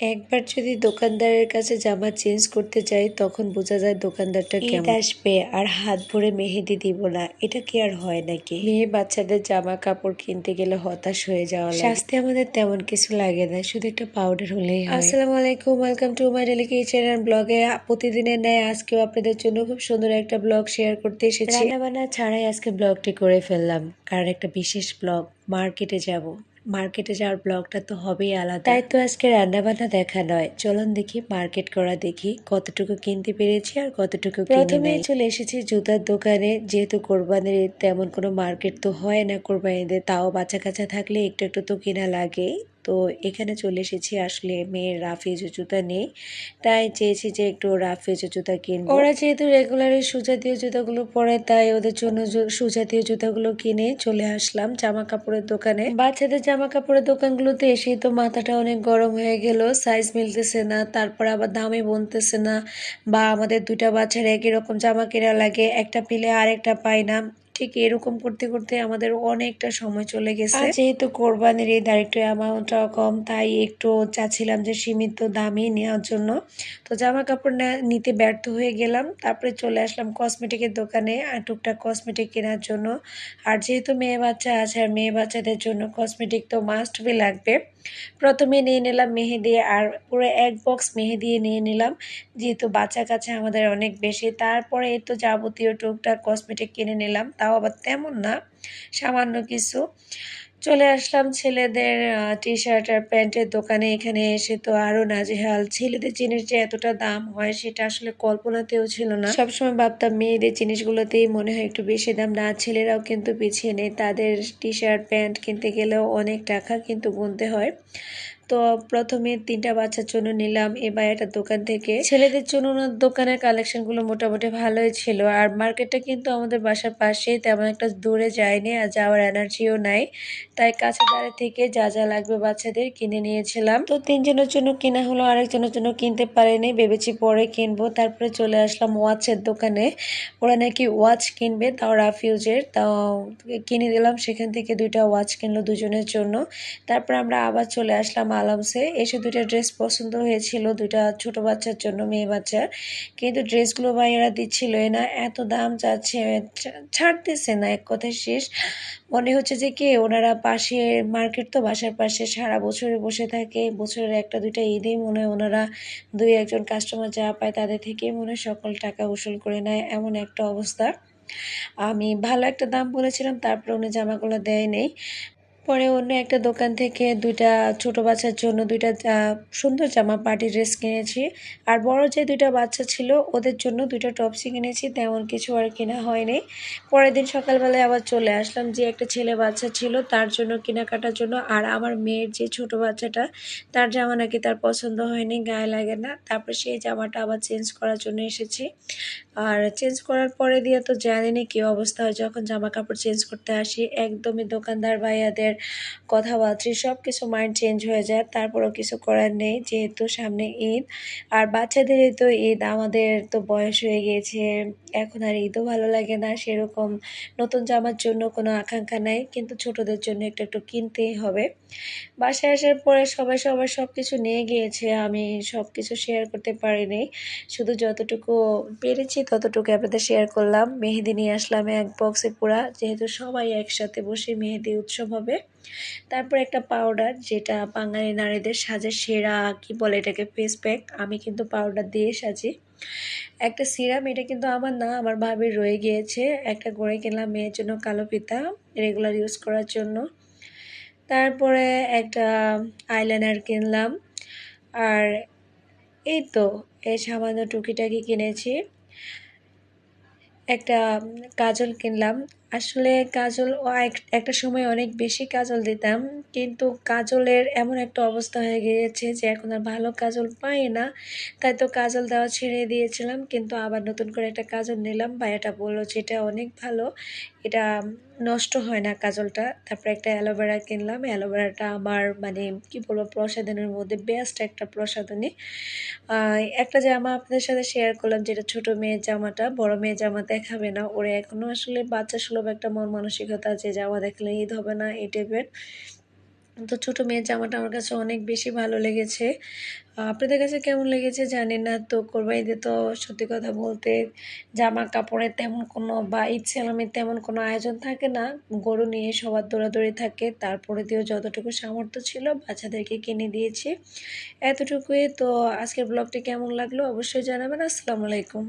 একবার যদি দোকানদারের কাছে জামা চেঞ্জ করতে যাই তখন বোঝা যায় দোকানদারটা কেমন। আসবে আর হাত ভরে মেহেদি দিব না। এটা কি আর হয় নাকি? মেয়ে বাচ্চাদের জামা কাপড় কিনতে গেলে হতাশ হয়ে যাওয়া লাগে। শাস্তি আমাদের তেমন কিছু লাগে না শুধু একটা পাউডার হলেই হয়। আসসালামু আলাইকুম welcome to my daily kitchen and ব্লগে প্রতিদিনের ন্যায় আজকেও আপনাদের জন্য খুব সুন্দর একটা ব্লগ শেয়ার করতে এসেছি। রান্না বান্না ছাড়াই আজকে ব্লগটি করে ফেললাম। কারণ একটা বিশেষ ব্লগ মার্কেটে যাব। মার্কেটে যাওয়ার ব্লগটা তো হবেই আলাদা। তাই তো আজকে রান্না বান্না দেখা নয়। চলুন দেখি মার্কেট করা দেখি কতটুকু কিনতে পেরেছি আর কতটুকু প্রথমে চলে এসেছি জুতার দোকানে। যেহেতু কোরবানির তেমন কোনো মার্কেট তো হয় না কোরবানিতে তাও বাচ্চা কাচ্চা থাকলে একটু একটু তো কেনা লাগেই। তো এখানে চলে এসেছি আসলে মেয়ের রাফিজ জুতা নেই তাই চেয়েছি যে একটু রাফিজ জুতা কিনবো। ওরা যেহেতু রেগুলারই সুজাতীয় জুতাগুলো পরে, তাই ওদের জন্য সুজাতীয় জুতাগুলো কিনে চলে আসলাম জামা কাপড়ের দোকানে। বাচ্চাদের জামা কাপড়ের দোকানগুলোতে এসেই তো মাথাটা অনেক গরম হয়ে গেল সাইজ মিলতেছে না, তারপর আবার দামে বনতেছে না। বা আমাদের দুটা বাচ্চার একই রকম জামা কেনা লাগে, একটা পিলে আরেকটা পাই না। ঠিক এরকম করতে করতে আমাদের অনেকটা সময় চলে গেছে। যেহেতু কোরবানির এই দাঁড়িটো অ্যামাউন্টটাও কম তাই একটু চাচ্ছিলাম যে সীমিত দামই নেওয়ার জন্য। তো জামা কাপড় নিতে ব্যর্থ হয়ে গেলাম তারপরে চলে আসলাম কসমেটিকের দোকানে আর টুকটাক কসমেটিক কেনার জন্য। আর যেহেতু মেয়ে বাচ্চা আছে আর মেয়ে বাচ্চাদের জন্য কসমেটিক তো মাস্ট বি লাগবে। প্রথমে নিয়ে নিলাম মেহেদি আর পুরো এক বক্স মেহেদি নিয়ে নিলাম। যেহেতু বাচ্চা কাছে আমাদের অনেক বেশি, তারপরে তো যাবতীয় টুকটাক কসমেটিক কিনে নিলাম, তাও আবার তেমন না। সামান্য কিছু। চলে আসলাম ছেলেদের টি শার্ট আর প্যান্টের দোকানে। এখানে এসে তো আরও নাজেহাল। ছেলেদের জিনিস যে এতটা দাম হয় সেটা আসলে কল্পনাতেও ছিল না। সবসময় ভাবতাম মেয়েদের জিনিসগুলোতেই মনে হয় একটু বেশি দাম না। ছেলেরাও কিন্তু পিছিয়ে নেই। তাদের টি শার্ট প্যান্ট কিনতে গেলেও অনেক টাকা কিন্তু গুনতে হয়। তো প্রথমে তিনটা বাচ্চার জন্য নিলাম। এবার একটা দোকান থেকে ছেলেদের জন্য ওনার দোকানের কালেকশনগুলো মোটামুটি ভালোই ছিল। আর মার্কেটটা কিন্তু আমাদের বাসার পাশেই, তেমন একটা দূরে যায়নি আর যাওয়ার এনার্জিও নাই। তাই কাছে দাঁড়ে থেকে যা যা লাগবে বাচ্চাদের কিনে নিয়েছিলাম। তো তিনজনের জন্য কেনা হলো, আরেকজনের জন্য কিনতে পারেনি। ভেবেছি পরে কিনবো। তারপরে চলে আসলাম ওয়াচের দোকানে। ওরা নাকি ওয়াচ কিনবে, তাও রাফিউজের। তাও কিনে দিলাম। সেখান থেকে দুইটা ওয়াচ কিনলো দুজনের জন্য। তারপর আমরা আবার চলে আসলাম আলামসে এসে দুইটা ড্রেস পছন্দ হয়েছিল, দুইটা ছোট বাচ্চার জন্য, মেয়ে বাচ্চার। কিন্তু ড্রেসগুলো ভাইয়েরা দিচ্ছিল না, এত দাম চাচ্ছে ছাড়তেছে না, এক কথায় শেষ। মনে হচ্ছে যে কে? ওনারা পাশে মার্কেট তো, বাসার পাশে সারা বছরে বসে থাকে। বছরের একটা, দুইটা ঈদেই মনে হয় ওনারা দুই, একজন কাস্টমার যা পায় তাদের থেকে মনে সকল টাকা উসুল করে নেয়, এমন একটা অবস্থা। আমি ভালো একটা দাম বলেছিলাম, তারপরে উনি জামাগুলো দেয় নেই। পরে অন্য একটা দোকান থেকে দুইটা ছোট বাচ্চার জন্য দুইটা সুন্দর জামা পার্টি ড্রেস কিনেছি। আর বড় যে দুইটা বাচ্চা ছিল, ওদের জন্য দুইটা টপসি কিনেছি, তেমন কিছু আর কেনা হয়নি। পরের দিন সকালবেলায় আবার চলে আসলাম, যে একটা ছেলে বাচ্চা ছিল, তার জন্য কেনাকাটার জন্য। আর আমার মেয়ের যে ছোট বাচ্চাটা, তার জামা নাকি তার পছন্দ হয়নি, গায়ে লাগে না। তারপর সেই জামাটা আবার চেঞ্জ করার জন্য এসেছি। আর চেঞ্জ করার পরে দিয়ে তো জানিনি কী অবস্থা হয়। যখন জামা কাপড় চেঞ্জ করতে আসি, একদমই দোকানদার ভাইয়াদের কথাবার্তা সব কিছু মাইন্ড চেঞ্জ হয়ে যায়। তারপরও কিছু করার নেই, যেহেতু সামনে ঈদ। আর বাচ্চাদের তো ঈদ, আমাদের তো বয়স হয়ে গিয়েছে। এখন আর ঈদও ভালো লাগে না, সেরকম নতুন জামার জন্য কোনো আকাঙ্ক্ষা নাই। কিন্তু ছোটদের জন্য একটু একটু কিনতেই হবে। বাসায় আসার পরে সবাই সবার সব কিছু নিয়ে গিয়েছে, আমি সব কিছু শেয়ার করতে পারিনি। শুধু যতটুকু পেরেছি ততটুকু আপনাদের শেয়ার করলাম। মেহেদি নিয়ে আসলাম এক বক্সে পুরা। যেহেতু সবাই একসাথে বসে মেহেদি উৎসব হবে। তারপর একটা পাউডার যেটা বাঙালি নারীদের সাজে সেরা কি বলে এটাকে ফেস প্যাক আমি কিন্তু পাউডার দিয়ে সাজি। একটা সিরাম এটা কিন্তু আমার না, আমার ভাবির রয়ে গিয়েছে। একটা গড়ে কিনলাম মেয়ের জন্য কালো পিতা রেগুলার ইউজ করার জন্য। তারপরে একটা আইলাইনার কিনলাম। আর এই তো, এই সামান্য টুকিটাকি কিনেছি। একটা কাজল কিনলাম আসলে কাজল একটা সময় অনেক বেশি কাজল দিতাম, কিন্তু কাজলের এমন একটা অবস্থা হয়ে গিয়েছে যে এখন আর ভালো কাজল পাই না। তাই তো কাজল দেওয়া ছেড়ে দিয়েছিলাম, কিন্তু আবার নতুন করে একটা কাজল নিলাম। ভাইয়াটা বলল যে এটা অনেক ভালো, এটা নষ্ট হয় না কাজলটা। তারপরে একটা অ্যালোভেরা কিনলাম, অ্যালোভেরাটা আমার মানে কি বলব, প্রসাধনের মধ্যে বেস্ট একটা প্রসাধনী। একটা জামা আপনাদের সাথে শেয়ার করলাম, যেটা ছোট মেয়ের জামাটা, বড় মেয়ের জামা দেখাবে না, ওরা এখনও আসলে বাচ্চা সুলভ একটা মন মানসিকতা আছে, জামা দেখলে ঈদ হবে না, এই টাইপের তো ছোটো মেয়ের জামাটা আমার কাছে অনেক বেশি ভালো লেগেছে। আপনাদের কাছে কেমন লেগেছে জানি না, তো কোরবানিতে তো সত্যি কথা বলতে জামা কাপড়ের তেমন কোনো বা ঈদ সেলামের তেমন কোনো আয়োজন থাকে না। গরু নিয়ে সবার দৌড়াদৌড়ি থাকে, তারপরে দিয়েও যতটুকু সামর্থ্য ছিল বাচ্চাদেরকে কিনে দিয়েছি। এতটুকুই, তো আজকের ব্লগটি কেমন লাগল অবশ্যই জানাবেন। আসসালামু আলাইকুম।